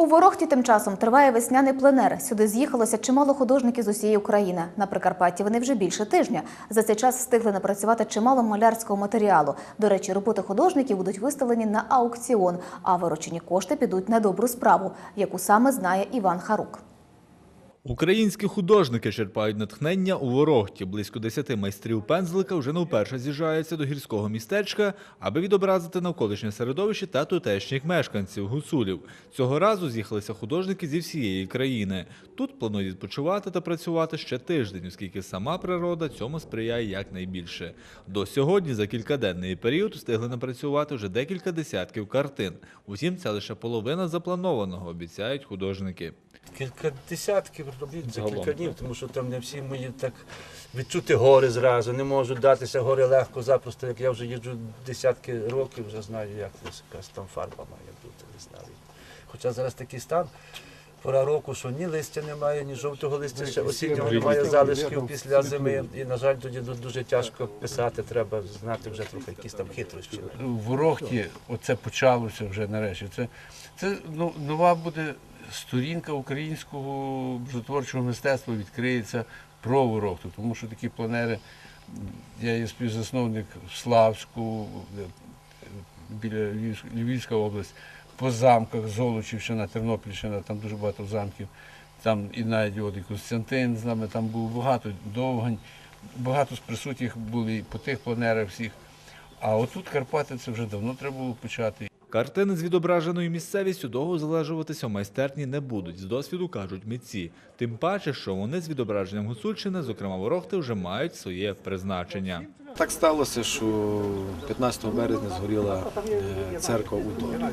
У Ворохті тим часом триває весняний пленер. Сюди з'їхалося чимало художників з усієї України. На Прикарпатті вони вже більше тижня. За цей час встигли напрацювати чимало малярського матеріалу. До речі, роботи художників будуть виставлені на аукціон, а виручені кошти підуть на добру справу, яку саме знає Іван Харук. Українські художники черпають натхнення у Ворохті. Близько десяти майстрів пензлика вже не вперше з'їжджаються до гірського містечка, аби відобразити навколишнє середовище та тутешніх мешканців гуцулів. Цього разу з'їхалися художники зі всієї країни. Тут планують відпочивати та працювати ще тиждень, оскільки сама природа цьому сприяє якнайбільше. До сьогодні за кількаденний період встигли напрацювати вже декілька десятків картин. Утім, це лише половина запланованого, обіцяють художники. Кілька десятків робіт за кілька днів, тому що там не всі мої так відчути гори зразу, не можу датися гори легко, запросто, як я вже їжджу десятки років, вже знаю, як ось якась там фарба має бути, не знаю. Хоча зараз такий стан, пора року, що ні листя немає, ні жовтого листя, ще осіннього немає залишків після зими. І, на жаль, тоді дуже тяжко писати, треба знати вже трохи якісь там хитрощі. в Ворохті оце почалося вже нарешті. Це, це ну, нова буде сторінка українського образотворчого мистецтва відкриється про Ворохту, тому що такі планери, я є співзасновник в Славську, біля Львівськ- Львівська область, по замках, Золочівщина, Тернопільщина, там дуже багато замків. Там і навіть от і Костянтин з нами там був багато, Довгань, багато з присутніх були по тих планерах всіх. А отут Карпати це вже давно треба було почати. Картини з відображеною місцевістю довго залежуватися в майстерні не будуть. З досвіду кажуть митці. Тим паче, що вони з відображенням Гуцульщини, зокрема Ворохти, вже мають своє призначення. Так сталося, що 15 березня згоріла е, церква у Торі.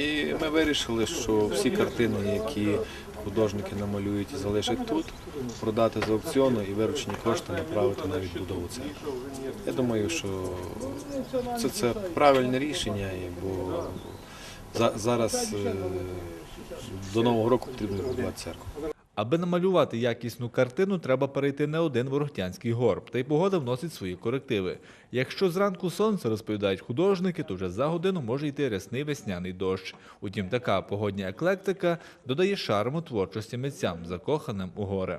І ми вирішили, що всі картини, які художники намалюють і залишать тут, продати з аукціону і виручені кошти направити на відбудову церкви. Я думаю, що це, це правильне рішення, бо зараз е, до Нового року потрібно будувати церкву. Аби намалювати якісну картину, треба перейти не один ворогтянський горб, та й погода вносить свої корективи. Якщо зранку сонце розповідають художники, то вже за годину може йти рясний весняний дощ. Утім, така погодня еклектика додає шарму творчості митцям, закоханим у гори.